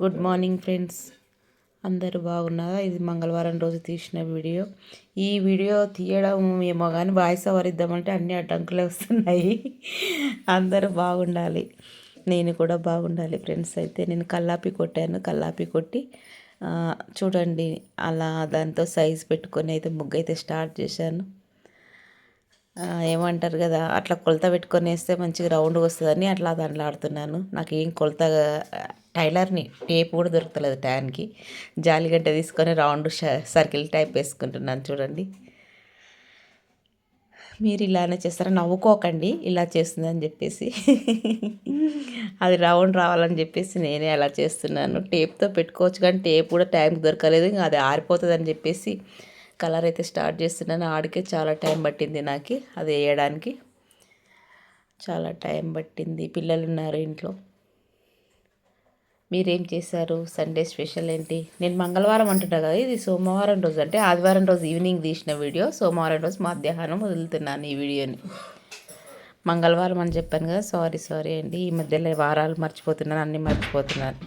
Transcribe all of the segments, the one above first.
Good morning friends అందరూ బాగున్నారా? ఇది మంగళవారం రోజు తీసిన వీడియో. ఈ వీడియో తీయడం ఏమో కానీ వాయిస్ ఓవర్ ఇద్దామంటే అన్ని అడ్డంకులే వస్తున్నాయి. అందరూ బాగుండాలి. నేను కూడా బాగుండాలి ఫ్రెండ్స్ అయితే నేను కల్లాపి కొట్టాను. కల్లాపి కొట్టి చూడండి అలా దాంతో సైజ్ పెట్టుకొని అయితే ముగ్గు అయితే స్టార్ట్ చేశాను. ఏమంటారు కదా అట్లా కొలత పెట్టుకొని వేస్తే మంచిగా రౌండ్ వస్తుందని అట్లా దాంట్లో ఆడుతున్నాను. నాకు ఏం కొలత టైలర్ని టేప్ కూడా దొరుకుతలేదు టైంకి జాలిగడ్డ తీసుకొని రౌండ్ సర్కిల్ టైప్ వేసుకుంటున్నాను చూడండి. మీరు ఇలానే చేస్తారా? నవ్వుకోకండి ఇలా చేస్తుందని చెప్పేసి. అది రౌండ్ రావాలని చెప్పేసి నేనే అలా చేస్తున్నాను. టేప్తో పెట్టుకోవచ్చు కానీ టేప్ కూడా టైంకి దొరకలేదు ఇంకా అది ఆరిపోతుందని చెప్పేసి కలర్ అయితే స్టార్ట్ చేస్తున్నాను. ఆడికే చాలా టైం పట్టింది నాకు అది వేయడానికి. చాలా టైం పట్టింది. పిల్లలు ఉన్నారు ఇంట్లో. మీరేం చేశారు? సండే స్పెషల్ ఏంటి? నేను మంగళవారం అంటున్నా కదా ఇది సోమవారం రోజు. అంటే ఆదివారం రోజు ఈవినింగ్ తీసిన వీడియో. సోమవారం రోజు మధ్యాహ్నం వదులుతున్నాను ఈ వీడియోని. మంగళవారం అని చెప్పాను కదా సారీ సారీ అండి. ఈ మధ్యలో వారాలు మర్చిపోతున్నాను అన్నీ మర్చిపోతున్నాను.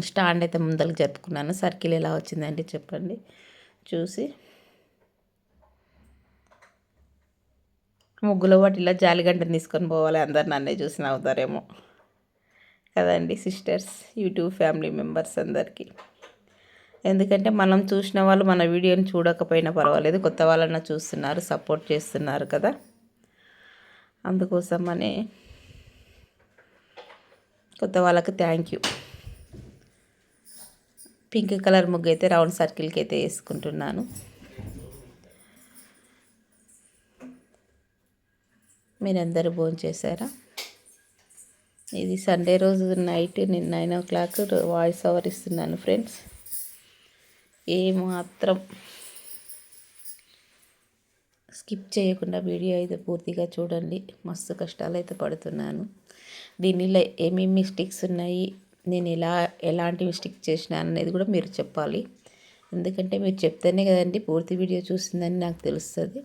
స్టాండ్ అయితే ముందరకు జరుపుకున్నాను. సర్కిల్ ఎలా వచ్చిందండి చెప్పండి. చూసి ముగ్గులో ఇలా జాలిగంటను తీసుకొని పోవాలి అందరు నన్నే చూసి నవ్వుతారేమో. కదండి సిస్టర్స్ యూట్యూబ్ ఫ్యామిలీ మెంబర్స్ అందరికీ. ఎందుకంటే మనం చూసిన వాళ్ళు మన వీడియోని చూడకపోయినా పర్వాలేదు కొత్త వాళ్ళన్నా చూస్తున్నారు సపోర్ట్ చేస్తున్నారు కదా. అందుకోసమని కొత్త వాళ్ళకి థ్యాంక్ యూ పింక్ కలర్ ముగ్గు అయితే రౌండ్ సర్కిల్కి అయితే వేసుకుంటున్నాను. మీరందరూ భోజనం చేశారా? ఇది సండే రోజు నైట్ నేను nine o'clock voice over ఇస్తున్నాను ఫ్రెండ్స్. ఏమాత్రం స్కిప్ చేయకుండా వీడియో అయితే పూర్తిగా చూడండి. మస్తు కష్టాలు అయితే పడుతున్నాను. దీనిలో ఏమేమి మిస్టేక్స్ ఉన్నాయి? నేను ఎలా ఎలాంటి మిస్టేక్ చేసినాను అనేది కూడా మీరు చెప్పాలి. ఎందుకంటే మీరు చెప్తేనే కదండి పూర్తి వీడియో చూసిందని నాకు తెలుస్తుంది.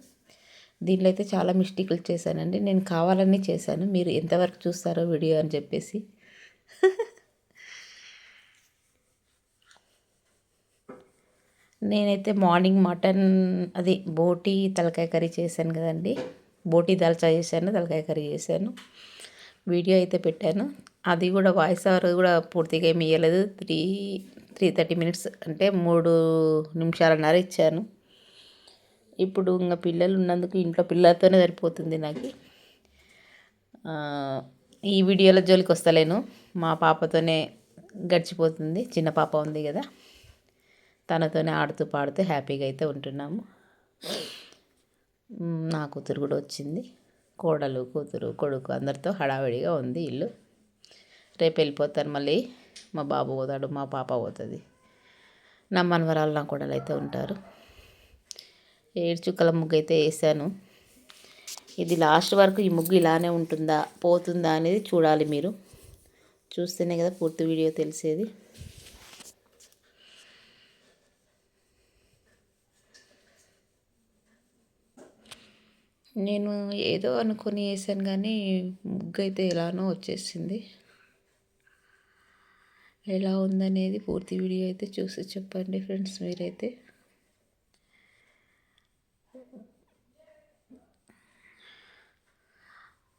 దీనిలో అయితే చాలా మిస్టేక్లు చేశానండి. నేను కావాలని చేశాను. మీరు ఎంతవరకు చూస్తారో వీడియో అని చెప్పేసి. నేనైతే మార్నింగ్ మటన్ అది బోటి తలకాయ కర్రీ చేశాను కదండి. బోటి దాల్చా చేశాను తలకాయ కర్రీ చేశాను. వీడియో అయితే పెట్టాను. అది కూడా వాయిస్ ఓవర్ కూడా పూర్తిగా ఏమి ఇవ్వలేదు త్రీ త్రీ థర్టీ మినిట్స్ అంటే మూడు నిమిషాలన్నర ఇచ్చాను. ఇప్పుడు ఇంకా పిల్లలు ఉన్నందుకు ఇంట్లో పిల్లలతోనే సరిపోతుంది నాకు. ఈ వీడియోల జోలికి వస్తలేను మా పాపతోనే గడిచిపోతుంది. చిన్న పాప ఉంది కదా. తనతోనే ఆడుతూ పాడుతూ హ్యాపీగా అయితే ఉంటున్నాము. నా కూతురు కూడా వచ్చింది. కోడలు కూతురు కొడుకు అందరితో హడావిడిగా ఉంది ఇల్లు. రేపు వెళ్ళిపోతారు మళ్ళీ. మా బాబు పోతాడు మా పాప పోతుంది. నా మనవరాలు నా కోడలు అయితే ఉంటారు. ఏడు చుక్కల ముగ్గు అయితే వేసాను. ఇది లాస్ట్ వరకు ఈ ముగ్గు ఇలానే ఉంటుందా పోతుందా అనేది చూడాలి మీరు. చూస్తేనే కదా పూర్తి వీడియో తెలిసేది. నేను ఏదో అనుకొని వేసాను కానీ ముగ్గు అయితే ఎలానో వచ్చేసింది. ఎలా ఉందనేది పూర్తి వీడియో అయితే చూసి చెప్పండి ఫ్రెండ్స్ మీరైతే.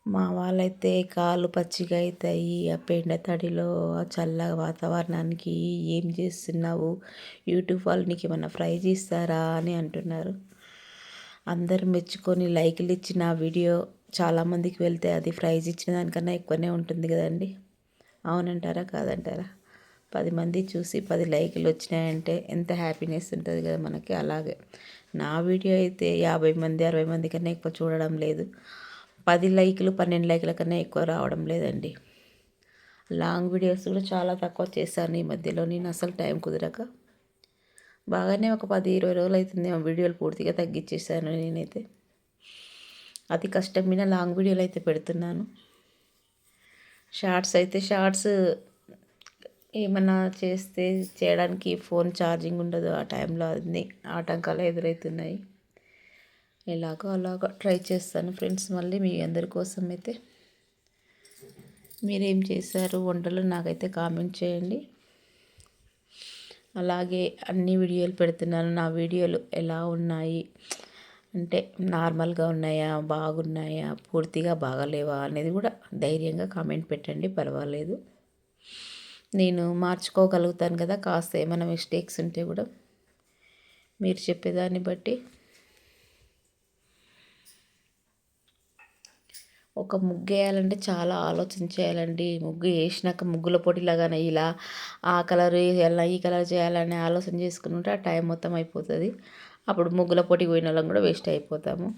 మా వాళ్ళైతే కాళ్ళు పచ్చిగా అవుతాయి ఆ పెండ తడిలో ఆ చల్ల వాతావరణానికి ఏం చేస్తున్నావు? యూట్యూబ్ వాళ్ళు నీకు ఏమన్నా ఫ్రై చేస్తారా అని అంటున్నారు. అందరు మెచ్చుకొని లైక్లు ఇచ్చిన వీడియో చాలామందికి వెళ్తే అది ప్రైజ్ ఇచ్చిన దానికన్నా ఎక్కువనే ఉంటుంది కదండి. అవునంటారా? కాదంటారా? పది మంది చూసి పది లైకులు వచ్చినాయంటే ఎంత హ్యాపీనెస్ ఉంటుంది కదా మనకి. అలాగే నా వీడియో అయితే యాభై మంది అరవై మంది కన్నా ఎక్కువ చూడడం లేదు. పది లైకులు పన్నెండు లైకుల కన్నా ఎక్కువ రావడం లేదండి. లాంగ్ వీడియోస్ కూడా చాలా తక్కువ చేశాను ఈ మధ్యలో. నేను అసలు టైం కుదరక. బాగానే ఒక పది ఇరవై రోజులు అవుతుంది ఆ వీడియోలు పూర్తిగా తగ్గించేసాను నేనైతే. అతి కష్టం మీద లాంగ్ వీడియోలు అయితే పెడుతున్నాను. షార్ట్స్ అయితే షార్ట్స్ ఏమన్నా చేస్తే చేయడానికి ఫోన్ ఛార్జింగ్ ఉండదు ఆ టైంలో. అన్ని ఆటంకాలు ఎదురవుతున్నాయి. ఎలాగో అలాగో ట్రై చేస్తాను ఫ్రెండ్స్ మళ్ళీ మీ అందరి కోసం అయితే. మీరేం చేశారు? వంటలు నాకైతే కామెంట్ చేయండి. అలాగే అన్ని వీడియోలు పెడుతున్నాను. నా వీడియోలు ఎలా ఉన్నాయి? అంటే నార్మల్గా ఉన్నాయా? బాగున్నాయా? పూర్తిగా బాగలేవా? అనేది కూడా ధైర్యంగా కామెంట్ పెట్టండి. పర్వాలేదు. నేను మార్చుకోగలుగుతాను కదా. కాస్త ఏమైనా మిస్టేక్స్ ఉంటే కూడా మీరు చెప్పేదాన్ని బట్టి. ఒక ముగ్గు వేయాలంటే చాలా ఆలోచన చేయాలండి ముగ్గు వేసినాక ముగ్గుల పోటీలాగానే ఇలా ఆ కలర్ వేయాలన్నా ఈ కలర్ చేయాలని ఆలోచన చేసుకుని ఉంటే ఆ టైం మొత్తం అయిపోతుంది. అప్పుడు ముగ్గుల పోటీకి పోయిన వాళ్ళం కూడా వేస్ట్ అయిపోతాము.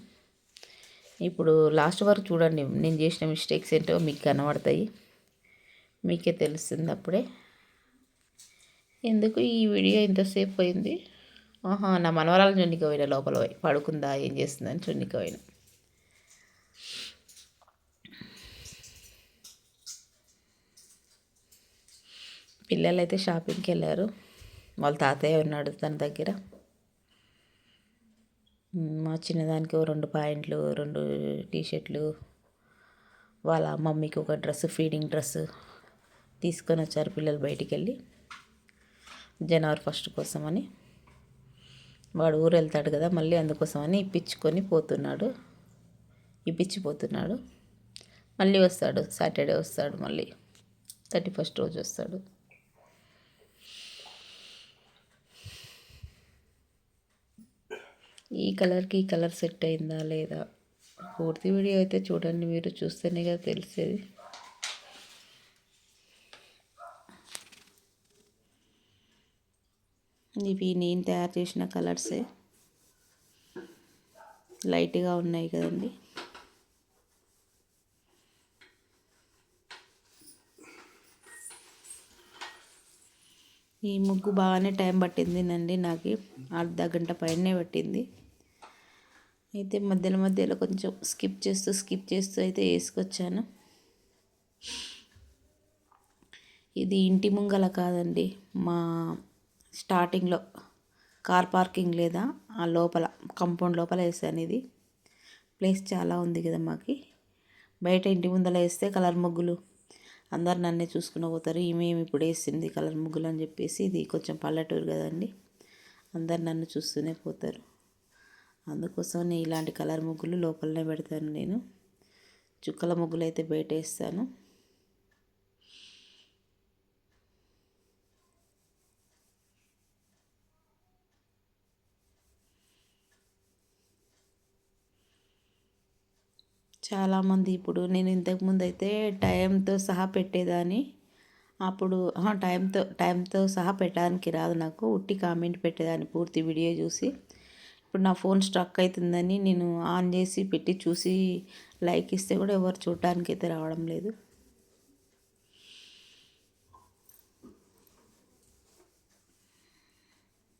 ఇప్పుడు లాస్ట్ వరకు చూడండి నేను చేసిన మిస్టేక్స్ ఏంటో మీకు కనబడతాయి. మీకే తెలుస్తుంది అప్పుడే. ఎందుకు ఈ వీడియో ఇంతసేపు పోయింది? ఆహా నా మనవరాలు చున్నికి పోయిన లోపల పోయి పడుకుందా ఏం చేస్తుందని చున్నికి పోయిన. పిల్లలు అయితే షాపింగ్కి వెళ్ళారు వాళ్ళ తాతయ్య ఉన్నాడు తన దగ్గర. మా చిన్నదానికి రెండు పాయింట్లు రెండు టీషర్ట్లు. వాళ్ళ మమ్మీకి ఒక డ్రెస్ ఫీడింగ్ డ్రెస్ తీసుకొని వచ్చారు పిల్లలు బయటికి వెళ్ళి జనవరి ఫస్ట్ కోసమని. వాడు ఊరు వెళ్తాడు కదా మళ్ళీ అందుకోసమని ఇప్పించుకొని పోతున్నాడు. ఇప్పించిపోతున్నాడు. మళ్ళీ వస్తాడు సాటర్డే వస్తాడు మళ్ళీ. థర్టీ ఫస్ట్ రోజు వస్తాడు ఈ కలర్కి ఈ కలర్ సెట్ అయిందా లేదా? పూర్తి వీడియో అయితే చూడండి మీరు చూస్తేనే కదా తెలిసేది. ఇవి నేను తయారు చేసిన కలర్సే. లైట్గా ఉన్నాయి కదండి. ఈ ముగ్గు బాగానే టైం పట్టిందినండి నాకు అర్ధ గంట పైనే పట్టింది. అయితే మధ్యలో మధ్యలో కొంచెం స్కిప్ చేస్తూ స్కిప్ చేస్తూ అయితే వేసుకొచ్చాను. ఇది ఇంటి ముంగల కాదండి మా స్టార్టింగ్లో కార్ పార్కింగ్ లేదా ఆ లోపల కంపౌండ్ లోపల వేసాను ఇది. ప్లేస్ చాలా ఉంది కదా మాకి. బయట ఇంటి ముందర వేస్తే కలర్ ముగ్గులు. అందరు నన్నే చూసుకుని పోతారు ఈమె ఇప్పుడు వేసింది కలర్ ముగ్గులు అని చెప్పేసి ఇది కొంచెం పల్లెటూరు కదండి. అందరు నన్ను చూస్తూనే పోతారు. అందుకోసం నేను ఇలాంటి కలర్ ముగ్గులు లోపలనే పెడతాను నేను. చుక్కల ముగ్గులు అయితే బయట వేస్తాను చాలామంది ఇప్పుడు నేను ఇంతకుముందు అయితే టైంతో సహా పెట్టేదాన్ని. అప్పుడు టైంతో టైంతో సహా పెట్టడానికి రాదు నాకు. ఉట్టి కామెంట్ పెట్టేదాన్ని పూర్తి వీడియో చూసి. ఇప్పుడు నా ఫోన్ స్ట్రక్ అవుతుందని నేను ఆన్ చేసి పెట్టి చూసి లైక్ ఇస్తే కూడా ఎవరు చూడటానికి అయితే రావడం లేదు.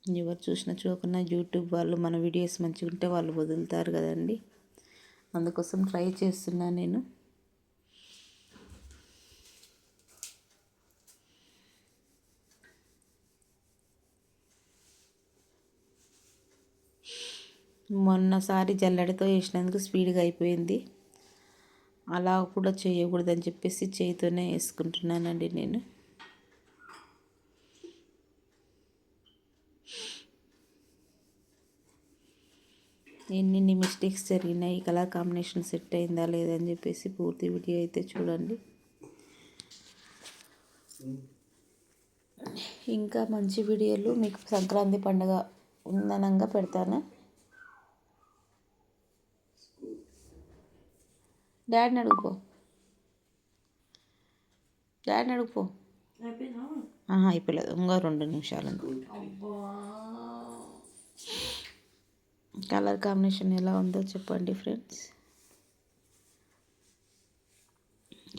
ఎవరు చూసినా చూడకుండా యూట్యూబ్ వాళ్ళు మన వీడియోస్ మంచిగా ఉంటే వాళ్ళు వదులుతారు కదండి. అందుకోసం ట్రై చేస్తున్నా నేను. మొన్నసారి జల్లెడతో వేసినందుకు స్పీడ్గా అయిపోయింది. అలా కూడా చేయకూడదని చెప్పేసి చేయితోనే వేసుకుంటున్నానండి నేను. ఎన్ని మిస్టేక్స్ జరిగినాయి కలర్ కాంబినేషన్ సెట్ అయిందా లేదని చెప్పేసి పూర్తి వీడియో అయితే చూడండి. ఇంకా మంచి వీడియోలు మీకు సంక్రాంతి పండుగ ఉందనంగా పెడతాను. డాడీని అడుగుపో డాడీని అడుగుపో అయిపోలేదు. ఇంకా రెండు నిమిషాలు కలర్ కాంబినేషన్ ఎలా ఉందో చెప్పండి ఫ్రెండ్స్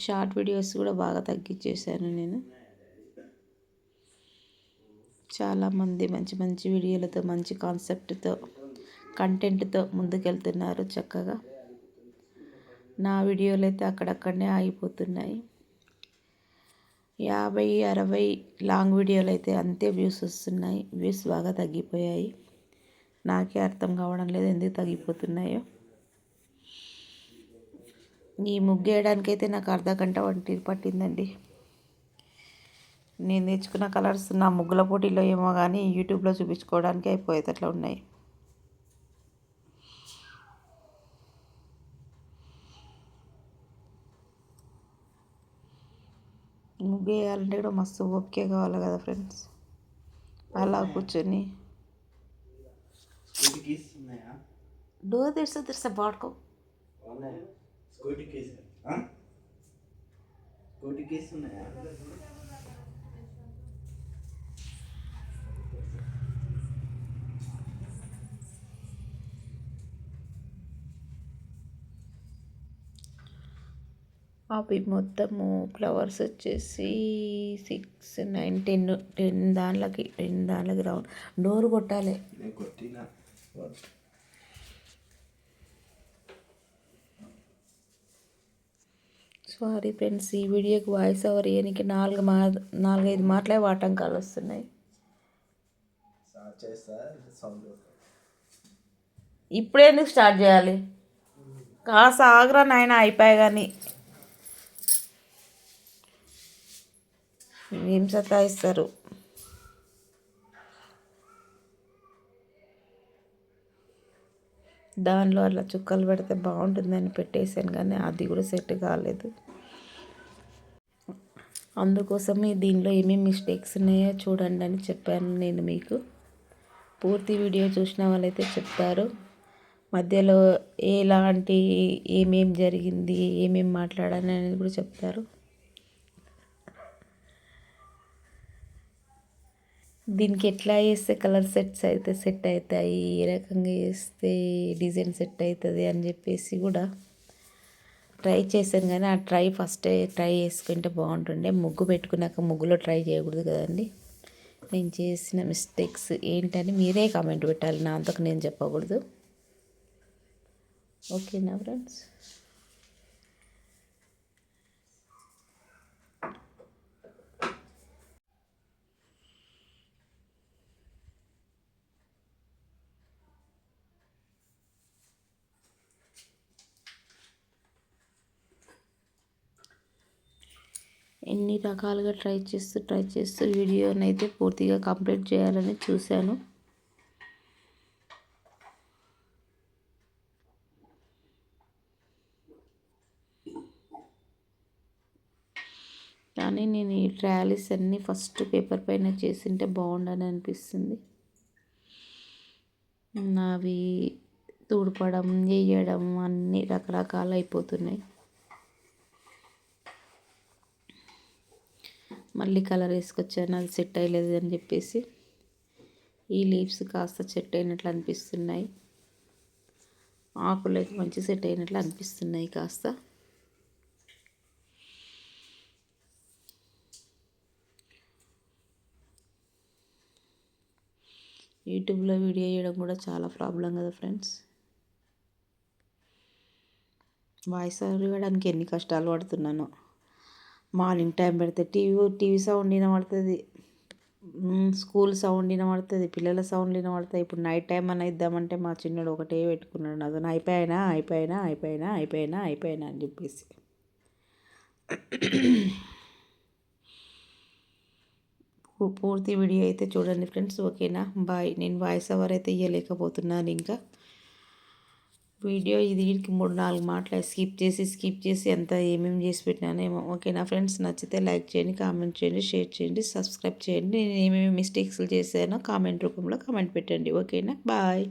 షార్ట్ వీడియోస్ కూడా బాగా తగ్గించేశాను నేను. చాలామంది మంచి మంచి వీడియోలతో మంచి కాన్సెప్ట్తో కంటెంట్తో ముందుకెళ్తున్నారు చక్కగా. నా వీడియోలు అయితే అక్కడక్కడనే ఆగిపోతున్నాయి. యాభై అరవై లాంగ్ వీడియోలు అయితే అంతే వ్యూస్ వస్తున్నాయి. వ్యూస్ బాగా తగ్గిపోయాయి. నాకే అర్థం కావడం లేదు ఎందుకు తగ్గిపోతున్నాయో. ఈ ముగ్గు వేయడానికైతే నాకు అర్ధ గంట వంటి పట్టిందండి. నేను తెచ్చుకున్న కలర్స్ నా ముగ్గుల పోటీలో ఏమో కానీ యూట్యూబ్లో చూపించుకోవడానికి అయిపోయేటట్లా ఉన్నాయి. ముగ్గు వేయాలంటే కూడా మస్తు ఓపిక కావాలి కదా ఫ్రెండ్స్. అలా కూర్చొని. డోర్ తెరిస్తే తెరిస్తే పాడుకో స్కూటీ కేసు. స్కూటీ కేసు ఉన్నాయా? అవి మొత్తము ఫ్లవర్స్ వచ్చేసి సిక్స్ నైన్ టెన్ టెన్ దానిలకి టెన్ దానిలకి రౌండ్. డోర్ కొట్టాలి. సారీ ఫ్రెండ్స్ ఈ వీడియోకి వాయిస్ ఓవర్ ఇవ్వడానికి నాలుగు మా నాలుగైదు మాటలే ఆటంకాలు వస్తున్నాయి. ఇప్పుడే ఎందుకు స్టార్ట్ చేయాలి? కాస్త ఆగ్రా నాయన అయిపోయాయి కానీ ఏం సతాయిస్తారు? దానిలో అలా చుక్కలు పెడితే బాగుంటుందని పెట్టేశాను కానీ అది కూడా సెట్ కాలేదు. అందుకోసమే దీనిలో ఏమేమి మిస్టేక్స్ ఉన్నాయో చూడండి అని చెప్పాను నేను మీకు. పూర్తి వీడియో చూసిన వాళ్ళైతే చెప్తారు. మధ్యలో ఎలాంటి ఏమేం జరిగింది ఏమేమి మాట్లాడాను అనేది కూడా చెప్తారు. దీనికి ఎట్లా వేస్తే కలర్ సెట్స్ అయితే సెట్ అవుతాయి ఏ రకంగా వేస్తే డిజైన్ సెట్ అవుతుంది అని చెప్పేసి కూడా ట్రై చేశాను. కానీ ఆ ట్రై ఫస్ట్ ట్రై చేసుకుంటే బాగుంటుండే. ముగ్గు పెట్టుకున్నాక ముగ్గులో ట్రై చేయకూడదు కదండి. నేను చేసిన మిస్టేక్స్ ఏంటని మీరే కామెంట్ పెట్టాలి. నా అంతకు నేను చెప్పకూడదు. ఓకేనా ఫ్రెండ్స్? ఎన్ని రకాలుగా ట్రై చేస్తూ ట్రై చేస్తూ వీడియోని అయితే పూర్తిగా కంప్లీట్ చేయాలని చూశాను. కానీ నేను ఈ ట్రయాలీస్ అన్నీ ఫస్ట్ పేపర్ పైన చేసింటే బాగుండని అనిపిస్తుంది. నావి తుడపడం వేయడం అన్నీ రకరకాలు అయిపోతున్నాయి. మళ్ళీ కలర్ వేసుకొచ్చాను అది సెట్ అయ్యలేదు అని చెప్పేసి. ఈ లీవ్స్ కాస్త సెట్ అయినట్లు అనిపిస్తున్నాయి. ఆకులు అయితే మంచి సెట్ అయినట్లు అనిపిస్తున్నాయి కాస్త. యూట్యూబ్లో వీడియో చేయడం కూడా చాలా ప్రాబ్లం కదా ఫ్రెండ్స్. వాయిస్ ఇవ్వడానికి ఎన్ని కష్టాలు పడుతున్నానో. మార్నింగ్ టైం పెడితే టీవీ టీవీ సౌండ్ వినబడుతుంది. స్కూల్ సౌండ్ వినబడుతుంది పిల్లల సౌండ్ వినబడుతుంది. ఇప్పుడు నైట్ టైం అని ఇద్దామంటే మా చిన్నడు ఒకటే పెట్టుకున్నాడు. నాతో అయిపోయినా అయిపోయినా అయిపోయినా అయిపోయినా అయిపోయినా అని చెప్పేసి. పూర్తి వీడియో అయితే చూడండి ఫ్రెండ్స్ ఓకేనా? బాయ్. నేను వాయిస్ ఓవర్ అయితే ఇవ్వలేకపోతున్నాను ఇంకా. వీడియో ఇది వీడికి మూడు నాలుగు మాటలు స్కిప్ చేసి స్కిప్ చేసి ఎంత ఏమేమి చేసి పెట్టినానేమో ఓకేనా ఫ్రెండ్స్ నచ్చితే లైక్ చేయండి కామెంట్ చేయండి షేర్ చేయండి సబ్స్క్రైబ్ చేయండి. నేను ఏమేమి మిస్టేక్స్లు చేశానో కామెంట్ రూపంలో కామెంట్ పెట్టండి. ఓకేనా బాయ్